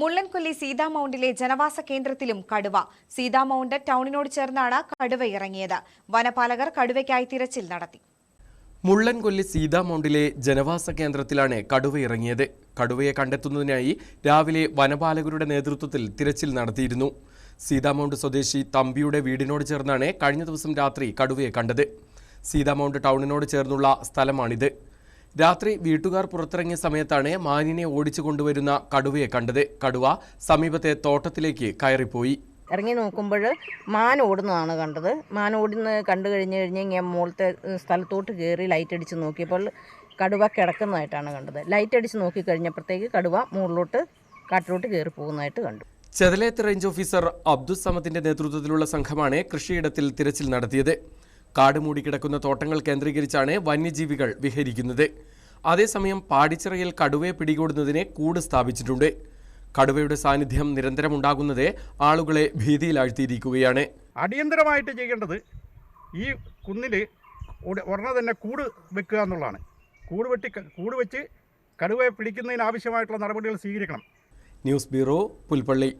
മുള്ളൻകൊല്ലി സീതാ മൗണ്ടിലെ ജനവാസ കേന്ദ്രത്തിലും കടുവ. സീതാ മൗണ്ട് ടൗണിനോട് ചേർന്നാണ് കടുവ ഇറങ്ങിയത്. വനപാലകർ കടുവയ്ക്കായി തിരച്ചിൽ നടത്തി. മുള്ളൻകൊല്ലി സീതാ മൗണ്ടിലെ ജനവാസ കേന്ദ്രത്തിലാണ് കടുവ ഇറങ്ങിയത്. കടുവയെ കണ്ടെത്തുന്നതിനായി രാവിലെ വനപാലകരുടെ നേതൃത്വത്തിൽ തിരച്ചിൽ നടത്തിയിരുന്നു. സീതാ മൗണ്ട് സ്വദേശി തമ്പിയുടെ വീടിനോട് ചേർന്നാണ് കഴിഞ്ഞ ദിവസം രാത്രി കടുവയെ കണ്ടത്. സീതാ മൗണ്ട് ടൗണിനോട് ചേർന്നുള്ള സ്ഥലമാണിത്. രാത്രി വീട്ടുകാർ പുറത്തിറങ്ങിയ സമയത്താണ് മാനിനെ ഓടിച്ചു കൊണ്ടുവരുന്ന കടുവയെ കണ്ടത്. കടുവ സമീപത്തെ തോട്ടത്തിലേക്ക് കയറിപ്പോയി. ഇറങ്ങി നോക്കുമ്പോൾ മാൻ ഓടുന്നതാണ് കണ്ടത്. മാൻ ഓടുന്ന കണ്ടു കഴിഞ്ഞ് കഴിഞ്ഞ് ഞാൻ മുകളിലത്തെ സ്ഥലത്തോട്ട് കയറി ലൈറ്റ് അടിച്ച് നോക്കിയപ്പോൾ കടുവ കിടക്കുന്നതായിട്ടാണ് കണ്ടത്. ലൈറ്റ് അടിച്ച് നോക്കിക്കഴിഞ്ഞപ്പോഴത്തേക്ക് കടുവ മുകളിലോട്ട് കാട്ടിലോട്ട് കയറി പോകുന്നതായിട്ട് കണ്ടു. ചെതലേത്ത് റേഞ്ച് ഓഫീസർ അബ്ദുൽ സമത്തിന്റെ നേതൃത്വത്തിലുള്ള സംഘമാണ് കൃഷിയിടത്തിൽ തിരച്ചിൽ നടത്തിയത്. കാട് മൂടിക്കിടക്കുന്ന തോട്ടങ്ങൾ കേന്ദ്രീകരിച്ചാണ് വന്യജീവികൾ വിഹരിക്കുന്നത്. അതേസമയം പാടിച്ചിറയിൽ കടുവയെ പിടികൂടുന്നതിന് കൂട് സ്ഥാപിച്ചിട്ടുണ്ട്. കടുവയുടെ സാന്നിധ്യം നിരന്തരം ഉണ്ടാകുന്നത് ആളുകളെ ഭീതിയിലാഴ്ത്തിയിരിക്കുകയാണ്. അടിയന്തരമായിട്ട് ചെയ്യേണ്ടത് ഈ കുന്നിൽ ഉടനെ തന്നെ കൂട് വെക്കുക എന്നുള്ളതാണ്. കൂട് വെട്ടി കൂട് വെച്ച് കടുവയെ പിടിക്കുന്നതിന് ആവശ്യമായിട്ടുള്ള നടപടികൾ സ്വീകരിക്കണം. News bureau Pulpally.